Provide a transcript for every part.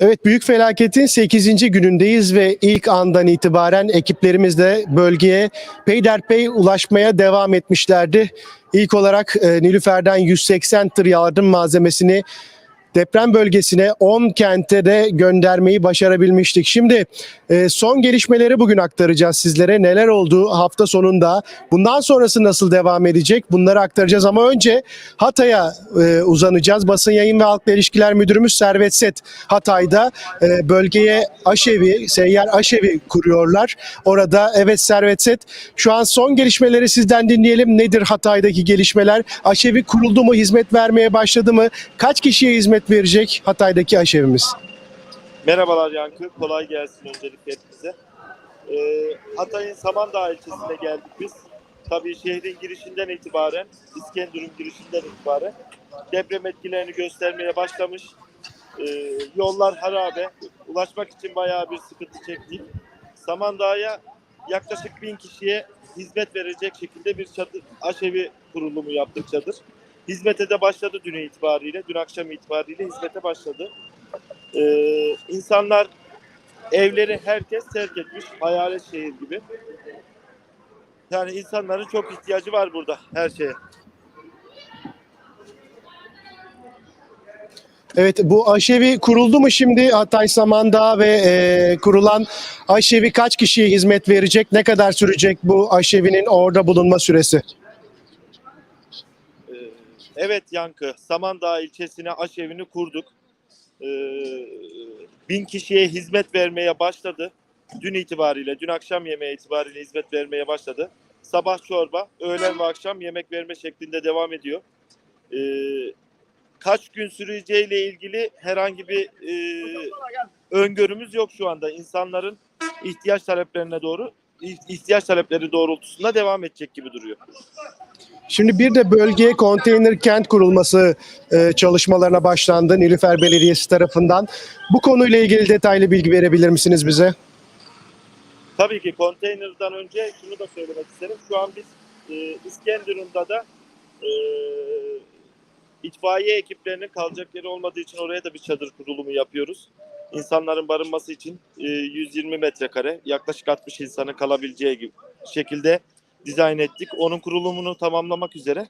Evet büyük felaketin 8. günündeyiz ve ilk andan itibaren ekiplerimiz de bölgeye peyderpey ulaşmaya devam etmişlerdi. İlk olarak e, Nilüfer'den 180 tır yardım malzemesini deprem bölgesine 10 kente de göndermeyi başarabilmiştik. Şimdi e, son gelişmeleri bugün aktaracağız sizlere. Neler oldu hafta sonunda? Bundan sonrası nasıl devam edecek? Bunları aktaracağız ama önce Hatay'a e, uzanacağız. Basın Yayın ve Halkla İlişkiler Müdürümüz Servet Set Hatay'da e, bölgeye aşevi, seyyar aşevi kuruyorlar. Orada evet Servet Set şu an son gelişmeleri sizden dinleyelim. Nedir Hatay'daki gelişmeler? Aşevi kuruldu mu? Hizmet vermeye başladı mı? Kaç kişiye hizmet verecek Hatay'daki aşevimiz? Merhabalar Yankı, kolay gelsin öncelikle hepinize. Ee, Hatay'ın Samandağ ilçesine geldik biz. Tabii şehrin girişinden itibaren, İskenderun girişinden itibaren deprem etkilerini göstermeye başlamış. Ee, yollar harabe, ulaşmak için bayağı bir sıkıntı çektik. Samandağ'a yaklaşık bin kişiye hizmet verecek şekilde bir çadır, aşevi kurulumu yaptık çadır. Hizmete de başladı dün itibariyle, dün akşam itibariyle hizmete başladı. Ee, insanlar evleri herkes terk etmiş. Hayalet şehir gibi. Yani insanların çok ihtiyacı var burada her şeye. Evet bu aşevi kuruldu mu şimdi Hatay Samandağ ve e, kurulan aşevi kaç kişiye hizmet verecek? Ne kadar sürecek bu aşevinin orada bulunma süresi? Evet Yankı, Samandağ ilçesine aşevini kurduk. Ee, bin kişiye hizmet vermeye başladı. Dün itibariyle, dün akşam yemeği itibariyle hizmet vermeye başladı. Sabah çorba, öğlen ve akşam yemek verme şeklinde devam ediyor. Ee, kaç gün süreceğiyle ilgili herhangi bir e, öngörümüz yok şu anda. İnsanların ihtiyaç taleplerine doğru, ihtiyaç talepleri doğrultusunda devam edecek gibi duruyor. Şimdi bir de bölgeye konteyner kent kurulması e, çalışmalarına başlandı Nilüfer Belediyesi tarafından. Bu konuyla ilgili detaylı bilgi verebilir misiniz bize? Tabii ki konteynerden önce şunu da söylemek isterim. Şu an biz e, İskenderun'da da e, itfaiye ekiplerinin kalacak yeri olmadığı için oraya da bir çadır kurulumu yapıyoruz. İnsanların barınması için e, 120 metrekare yaklaşık 60 insanın kalabileceği gibi şekilde dizayn ettik. Onun kurulumunu tamamlamak üzere.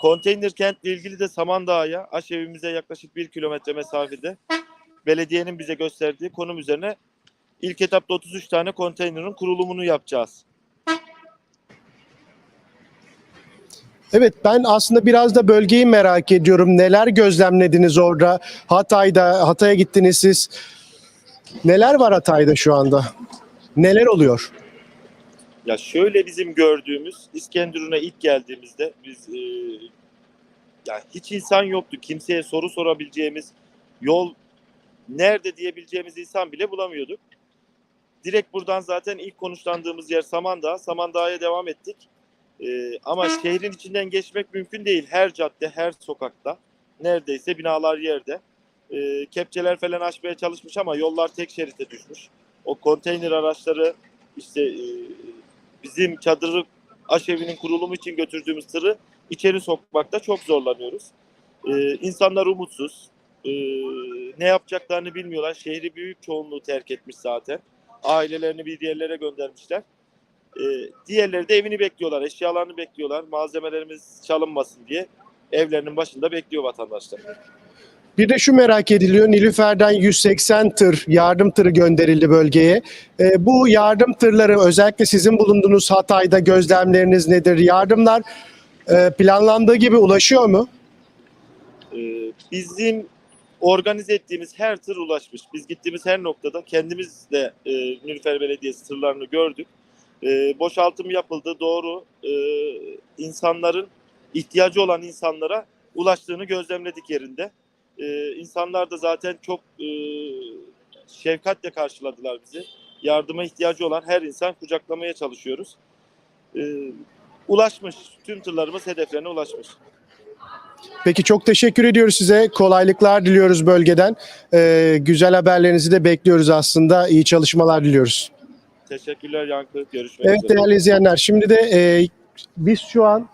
Konteyner kentle ilgili de Samandağ'a, aşevimize yaklaşık 1 kilometre mesafede belediyenin bize gösterdiği konum üzerine İlk etapta 33 tane konteynerin kurulumunu yapacağız. Evet ben aslında biraz da bölgeyi merak ediyorum. Neler gözlemlediniz orada? Hatay'da, Hatay'a gittiniz siz. Neler var Hatay'da şu anda? Neler oluyor? Ya şöyle bizim gördüğümüz İskenderun'a ilk geldiğimizde biz e, ya hiç insan yoktu. Kimseye soru sorabileceğimiz yol nerede diyebileceğimiz insan bile bulamıyorduk. Direkt buradan zaten ilk konuşlandığımız yer Samandağ. Samandağ'a devam ettik. Ee, ama şehrin içinden geçmek mümkün değil. Her cadde, her sokakta. Neredeyse binalar yerde. Ee, kepçeler falan açmaya çalışmış ama yollar tek şerite düşmüş. O konteyner araçları işte e, bizim çadırı aşevinin kurulumu için götürdüğümüz tırı içeri sokmakta çok zorlanıyoruz. Ee, insanlar umutsuz. Ee, ne yapacaklarını bilmiyorlar. Şehri büyük çoğunluğu terk etmiş zaten. Ailelerini bir yerlere göndermişler. Ee, diğerleri de evini bekliyorlar, eşyalarını bekliyorlar. Malzemelerimiz çalınmasın diye evlerinin başında bekliyor vatandaşlar. Bir de şu merak ediliyor. Nilüfer'den 180 tır yardım tırı gönderildi bölgeye. E, bu yardım tırları özellikle sizin bulunduğunuz Hatay'da gözlemleriniz nedir? Yardımlar e, planlandığı gibi ulaşıyor mu? Ee, bizim organize ettiğimiz her tır ulaşmış. Biz gittiğimiz her noktada kendimiz de e, Nilüfer Belediyesi tırlarını gördük. E, boşaltım yapıldı. Doğru e, insanların ihtiyacı olan insanlara ulaştığını gözlemledik yerinde. E, insanlar da zaten çok e, şefkatle karşıladılar bizi. Yardıma ihtiyacı olan her insan kucaklamaya çalışıyoruz. E, ulaşmış. Tüm tırlarımız hedeflerine ulaşmış. Peki çok teşekkür ediyoruz size. Kolaylıklar diliyoruz bölgeden. E, güzel haberlerinizi de bekliyoruz aslında. İyi çalışmalar diliyoruz. Teşekkürler Yankı. Görüşmek Evet üzere. değerli izleyenler şimdi de e, biz şu an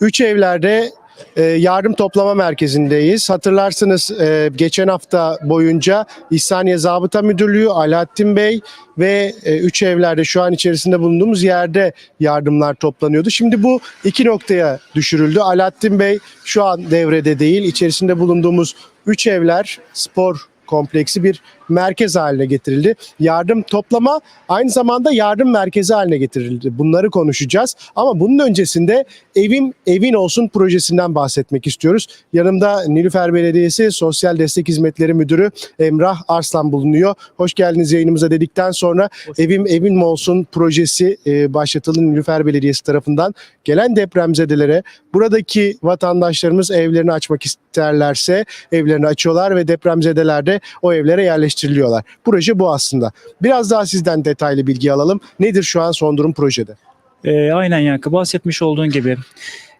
üç evlerde e, yardım toplama merkezindeyiz. Hatırlarsınız e, geçen hafta boyunca İhsaniye Zabıta Müdürlüğü, Alaaddin Bey ve e, üç evlerde şu an içerisinde bulunduğumuz yerde yardımlar toplanıyordu. Şimdi bu iki noktaya düşürüldü. Alaaddin Bey şu an devrede değil. İçerisinde bulunduğumuz üç evler spor kompleksi bir merkez haline getirildi. Yardım toplama aynı zamanda yardım merkezi haline getirildi. Bunları konuşacağız. Ama bunun öncesinde Evim Evin Olsun projesinden bahsetmek istiyoruz. Yanımda Nilüfer Belediyesi Sosyal Destek Hizmetleri Müdürü Emrah Arslan bulunuyor. Hoş geldiniz yayınımıza dedikten sonra Evim Evin Olsun projesi e, başlatıldı Nilüfer Belediyesi tarafından. Gelen depremzedelere buradaki vatandaşlarımız evlerini açmak isterlerse evlerini açıyorlar ve depremzedeler de o evlere yerleştiriliyorlar. Proje bu aslında. Biraz daha sizden detaylı bilgi alalım. Nedir şu an son durum projede? E, aynen Yankı bahsetmiş olduğun gibi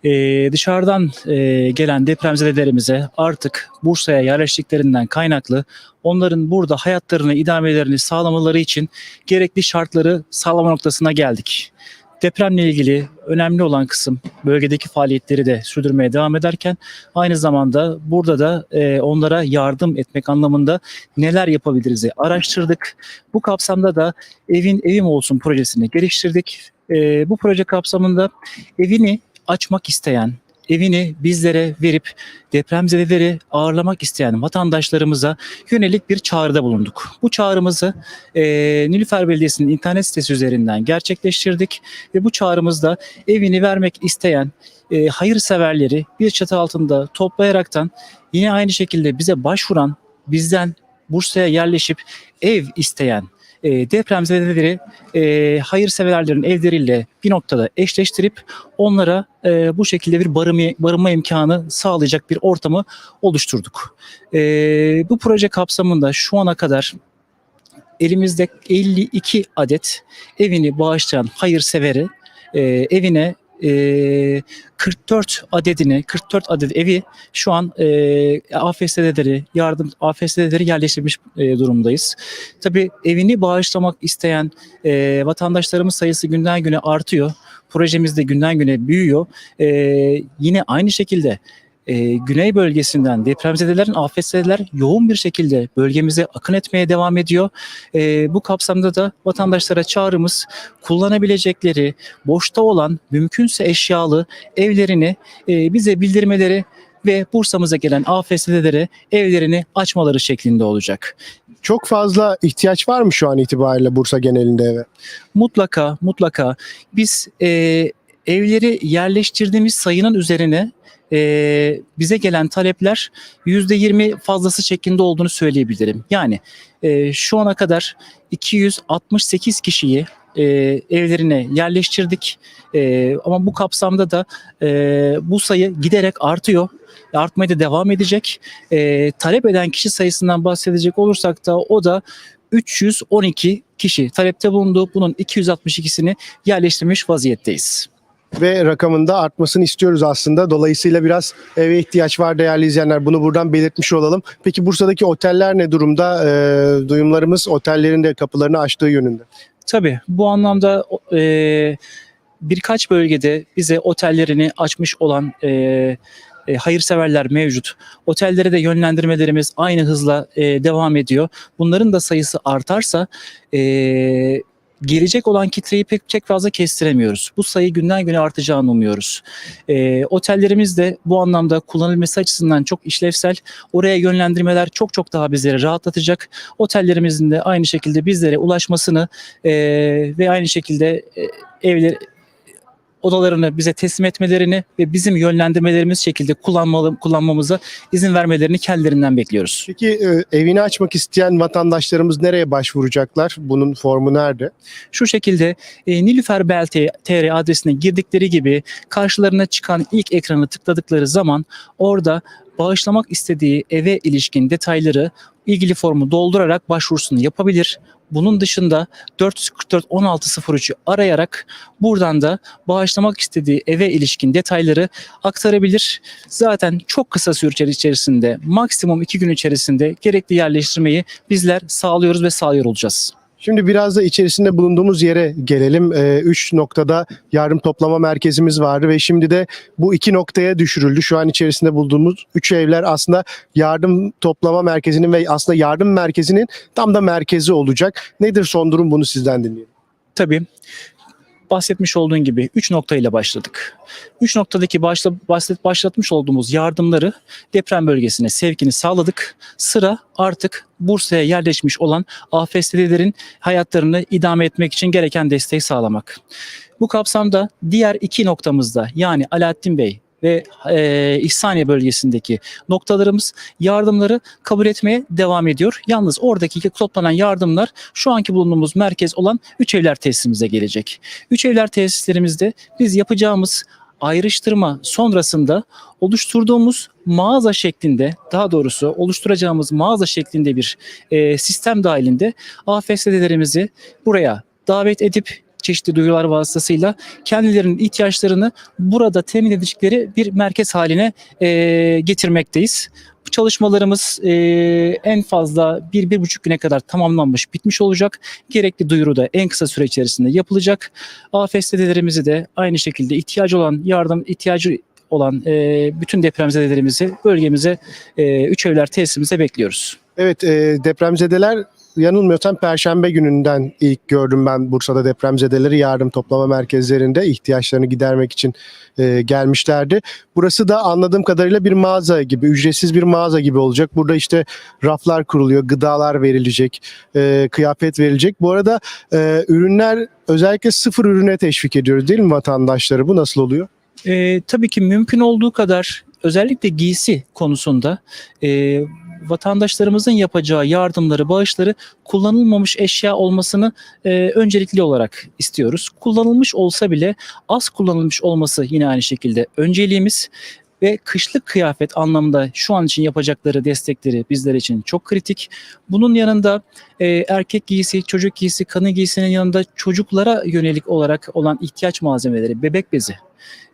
e, dışarıdan e, gelen depremzedelerimize artık Bursa'ya yerleştiklerinden kaynaklı onların burada hayatlarını, idamelerini sağlamaları için gerekli şartları sağlama noktasına geldik. Depremle ilgili önemli olan kısım bölgedeki faaliyetleri de sürdürmeye devam ederken aynı zamanda burada da e, onlara yardım etmek anlamında neler yapabiliriz araştırdık. Bu kapsamda da evin evim olsun projesini geliştirdik. E, bu proje kapsamında evini açmak isteyen, evini bizlere verip depremzedeleri ağırlamak isteyen vatandaşlarımıza yönelik bir çağrıda bulunduk. Bu çağrımızı e, Nilüfer Belediyesi'nin internet sitesi üzerinden gerçekleştirdik ve bu çağrımızda evini vermek isteyen e, hayırseverleri bir çatı altında toplayaraktan yine aynı şekilde bize başvuran, bizden Bursa'ya yerleşip ev isteyen e, depremzedeleri e, hayırseverlerin evleriyle bir noktada eşleştirip onlara e, bu şekilde bir barınma, barınma imkanı sağlayacak bir ortamı oluşturduk. E, bu proje kapsamında şu ana kadar elimizde 52 adet evini bağışlayan hayırseveri e, evine e, 44 adedini 44 adet evi şu an e, AFS'deleri yardım AFS'deleri yerleştirmiş e, durumdayız. Tabii evini bağışlamak isteyen e, vatandaşlarımız sayısı günden güne artıyor. Projemiz de günden güne büyüyor. E, yine aynı şekilde e, güney bölgesinden depremzedelerin afetzedeler yoğun bir şekilde bölgemize akın etmeye devam ediyor. E, bu kapsamda da vatandaşlara çağrımız kullanabilecekleri boşta olan mümkünse eşyalı evlerini e, bize bildirmeleri ve Bursa'mıza gelen afetzedelere evlerini açmaları şeklinde olacak. Çok fazla ihtiyaç var mı şu an itibariyle Bursa genelinde eve? Mutlaka mutlaka biz e, evleri yerleştirdiğimiz sayının üzerine e, bize gelen talepler %20 fazlası şeklinde olduğunu söyleyebilirim. Yani e, şu ana kadar 268 kişiyi e, evlerine yerleştirdik. E, ama bu kapsamda da e, bu sayı giderek artıyor. Artmaya da devam edecek. E, talep eden kişi sayısından bahsedecek olursak da o da 312 kişi talepte bulundu. Bunun 262'sini yerleştirmiş vaziyetteyiz. Ve rakamında artmasını istiyoruz aslında. Dolayısıyla biraz eve ihtiyaç var değerli izleyenler. Bunu buradan belirtmiş olalım. Peki Bursa'daki oteller ne durumda? Ee, duyumlarımız otellerin de kapılarını açtığı yönünde. Tabii bu anlamda e, birkaç bölgede bize otellerini açmış olan e, e, hayırseverler mevcut. Otellere de yönlendirmelerimiz aynı hızla e, devam ediyor. Bunların da sayısı artarsa e, gelecek olan kitleyi pek pek fazla kestiremiyoruz. Bu sayı günden güne artacağını umuyoruz. E, otellerimiz de bu anlamda kullanılması açısından çok işlevsel. Oraya yönlendirmeler çok çok daha bizleri rahatlatacak. Otellerimizin de aynı şekilde bizlere ulaşmasını e, ve aynı şekilde e, evleri odalarını bize teslim etmelerini ve bizim yönlendirmelerimiz şekilde kullanmalı, kullanmamıza izin vermelerini kendilerinden bekliyoruz. Peki e, evini açmak isteyen vatandaşlarımız nereye başvuracaklar? Bunun formu nerede? Şu şekilde e, Nilüfer Bel TR adresine girdikleri gibi karşılarına çıkan ilk ekranı tıkladıkları zaman orada bağışlamak istediği eve ilişkin detayları ilgili formu doldurarak başvurusunu yapabilir. Bunun dışında 444 1603'ü arayarak buradan da bağışlamak istediği eve ilişkin detayları aktarabilir. Zaten çok kısa süre içerisinde maksimum 2 gün içerisinde gerekli yerleştirmeyi bizler sağlıyoruz ve sağlıyor olacağız. Şimdi biraz da içerisinde bulunduğumuz yere gelelim. Ee, üç noktada yardım toplama merkezimiz vardı ve şimdi de bu iki noktaya düşürüldü. Şu an içerisinde bulduğumuz üç evler aslında yardım toplama merkezinin ve aslında yardım merkezinin tam da merkezi olacak. Nedir son durum bunu sizden dinleyelim. Tabii bahsetmiş olduğun gibi 3 noktayla başladık. 3 noktadaki başla, bahset, başlatmış olduğumuz yardımları deprem bölgesine sevkini sağladık. Sıra artık Bursa'ya yerleşmiş olan AFS'lilerin hayatlarını idame etmek için gereken desteği sağlamak. Bu kapsamda diğer iki noktamızda yani Alaaddin Bey ve e, İhsaniye bölgesindeki noktalarımız yardımları kabul etmeye devam ediyor. Yalnız oradaki toplanan yardımlar şu anki bulunduğumuz merkez olan Üç Evler tesisimize gelecek. Üç Evler tesislerimizde biz yapacağımız ayrıştırma sonrasında oluşturduğumuz mağaza şeklinde daha doğrusu oluşturacağımız mağaza şeklinde bir e, sistem dahilinde AFS'lerimizi buraya davet edip çeşitli duyurular vasıtasıyla kendilerinin ihtiyaçlarını burada temin edecekleri bir merkez haline e, getirmekteyiz. Bu çalışmalarımız e, en fazla bir, bir buçuk güne kadar tamamlanmış, bitmiş olacak. Gerekli duyuru da en kısa süre içerisinde yapılacak. AFS'lerimizi de aynı şekilde ihtiyacı olan yardım, ihtiyacı olan e, bütün depremzedelerimizi bölgemize, e, üç evler tesisimize bekliyoruz. Evet e, depremzedeler yanılmıyorsam Perşembe gününden ilk gördüm ben Bursa'da depremzedeleri yardım toplama merkezlerinde ihtiyaçlarını gidermek için e, gelmişlerdi. Burası da anladığım kadarıyla bir mağaza gibi, ücretsiz bir mağaza gibi olacak. Burada işte raflar kuruluyor, gıdalar verilecek, e, kıyafet verilecek. Bu arada e, ürünler özellikle sıfır ürüne teşvik ediyoruz değil mi vatandaşları? Bu nasıl oluyor? E, tabii ki mümkün olduğu kadar özellikle giysi konusunda e, vatandaşlarımızın yapacağı yardımları, bağışları kullanılmamış eşya olmasını e, öncelikli olarak istiyoruz. Kullanılmış olsa bile az kullanılmış olması yine aynı şekilde önceliğimiz ve kışlık kıyafet anlamında şu an için yapacakları destekleri bizler için çok kritik. Bunun yanında e, erkek giysi, çocuk giysi, kanı giysinin yanında çocuklara yönelik olarak olan ihtiyaç malzemeleri, bebek bezi,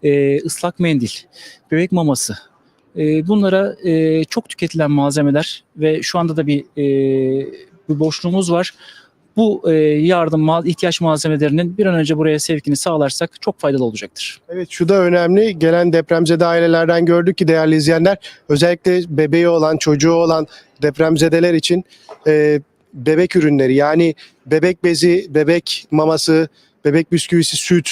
e, ıslak mendil, bebek maması, e, bunlara e, çok tüketilen malzemeler ve şu anda da bir, e, bir boşluğumuz var. Bu e, yardım ihtiyaç malzemelerinin bir an önce buraya sevkini sağlarsak çok faydalı olacaktır. Evet şu da önemli. Gelen depremzede ailelerden gördük ki değerli izleyenler özellikle bebeği olan, çocuğu olan depremzedeler için bebek ürünleri yani bebek bezi, bebek maması, bebek bisküvisi, süt,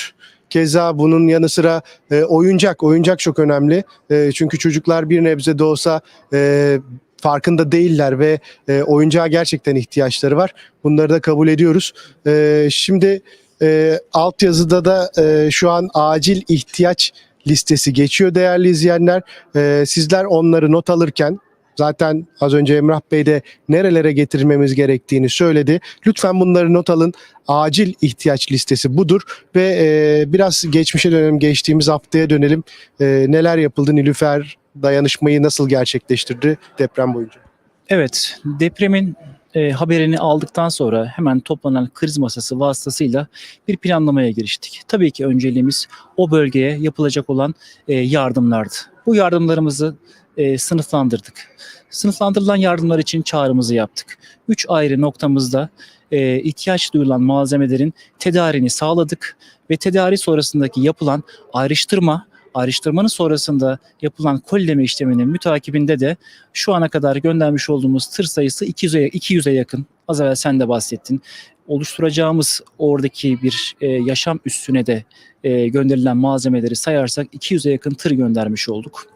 Keza bunun yanı sıra e, oyuncak, oyuncak çok önemli. E, çünkü çocuklar bir nebze de olsa e, farkında değiller ve e, oyuncağa gerçekten ihtiyaçları var. Bunları da kabul ediyoruz. E, şimdi e, altyazıda da e, şu an acil ihtiyaç listesi geçiyor değerli izleyenler. E, sizler onları not alırken zaten az önce Emrah Bey de nerelere getirmemiz gerektiğini söyledi. Lütfen bunları not alın. Acil ihtiyaç listesi budur ve e, biraz geçmişe dönelim, geçtiğimiz haftaya dönelim. E, neler yapıldı? Nilüfer dayanışmayı nasıl gerçekleştirdi deprem boyunca? Evet, depremin e, haberini aldıktan sonra hemen toplanan kriz masası vasıtasıyla bir planlamaya giriştik. Tabii ki önceliğimiz o bölgeye yapılacak olan e, yardımlardı. Bu yardımlarımızı e, sınıflandırdık. Sınıflandırılan yardımlar için çağrımızı yaptık. Üç ayrı noktamızda e, ihtiyaç duyulan malzemelerin tedarini sağladık ve tedari sonrasındaki yapılan ayrıştırma, ayrıştırmanın sonrasında yapılan kolileme işleminin mütakibinde de şu ana kadar göndermiş olduğumuz tır sayısı 200'e 200'e yakın. Az evvel sen de bahsettin. Oluşturacağımız oradaki bir e, yaşam üstüne de e, gönderilen malzemeleri sayarsak 200'e yakın tır göndermiş olduk.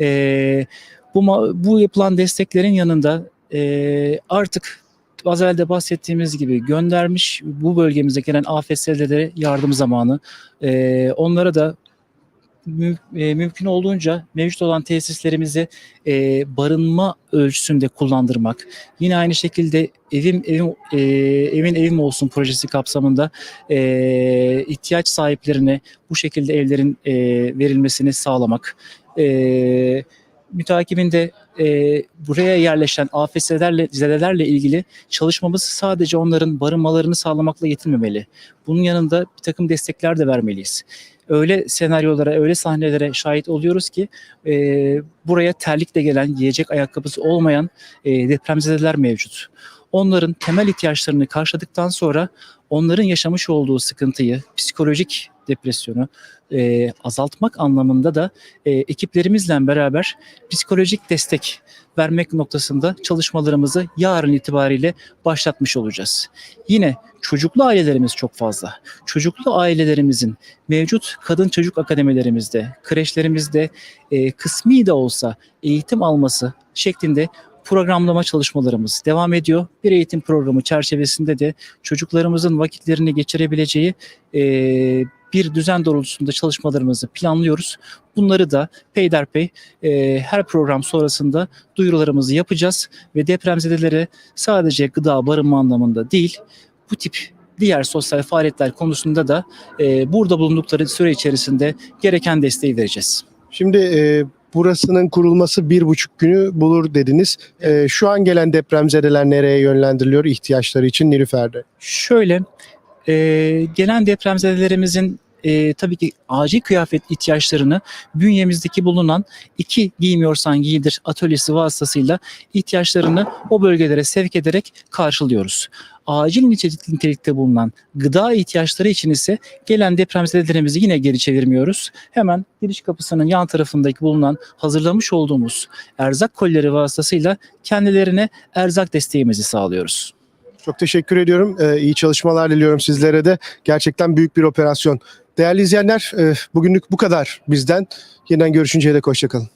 E, bu bu yapılan desteklerin yanında e, artık az evvel de bahsettiğimiz gibi göndermiş bu bölgemize gelen AFS'lere yardım zamanı. E, onlara da mü- e, mümkün olduğunca mevcut olan tesislerimizi e, barınma ölçüsünde kullandırmak. Yine aynı şekilde evim evim e, evin evim olsun projesi kapsamında e, ihtiyaç sahiplerine bu şekilde evlerin e, verilmesini sağlamak. E, mütakibinde e, buraya yerleşen AFS'lerle zedelerle ilgili çalışmamız sadece onların barınmalarını sağlamakla yetinmemeli. Bunun yanında bir takım destekler de vermeliyiz öyle senaryolara, öyle sahnelere şahit oluyoruz ki e, buraya terlikle gelen, yiyecek ayakkabısı olmayan e, depremzedeler mevcut. onların temel ihtiyaçlarını karşıladıktan sonra onların yaşamış olduğu sıkıntıyı, psikolojik depresyonu e, azaltmak anlamında da e, ekiplerimizle beraber psikolojik destek vermek noktasında çalışmalarımızı yarın itibariyle başlatmış olacağız. Yine çocuklu ailelerimiz çok fazla. Çocuklu ailelerimizin mevcut kadın çocuk akademilerimizde, kreşlerimizde e, kısmi de olsa eğitim alması şeklinde programlama çalışmalarımız devam ediyor. Bir eğitim programı çerçevesinde de çocuklarımızın vakitlerini geçirebileceği e, bir düzen doğrultusunda çalışmalarımızı planlıyoruz. Bunları da peyderpey e, her program sonrasında duyurularımızı yapacağız ve depremzedelere sadece gıda barınma anlamında değil bu tip diğer sosyal faaliyetler konusunda da e, burada bulundukları süre içerisinde gereken desteği vereceğiz. Şimdi e, burasının kurulması bir buçuk günü bulur dediniz. E, şu an gelen depremzedeler nereye yönlendiriliyor ihtiyaçları için Nilüfer'de? Şöyle e, gelen depremzedelerimizin e, tabii ki acil kıyafet ihtiyaçlarını bünyemizdeki bulunan iki giymiyorsan giydir atölyesi vasıtasıyla ihtiyaçlarını o bölgelere sevk ederek karşılıyoruz. Acil nitelik- nitelikte bulunan gıda ihtiyaçları için ise gelen depremzedelerimizi yine geri çevirmiyoruz. Hemen giriş kapısının yan tarafındaki bulunan hazırlamış olduğumuz erzak kolileri vasıtasıyla kendilerine erzak desteğimizi sağlıyoruz. Çok teşekkür ediyorum. E, iyi çalışmalar diliyorum sizlere de. Gerçekten büyük bir operasyon. Değerli izleyenler, e, bugünlük bu kadar bizden. Yeniden görüşünceye dek hoşçakalın.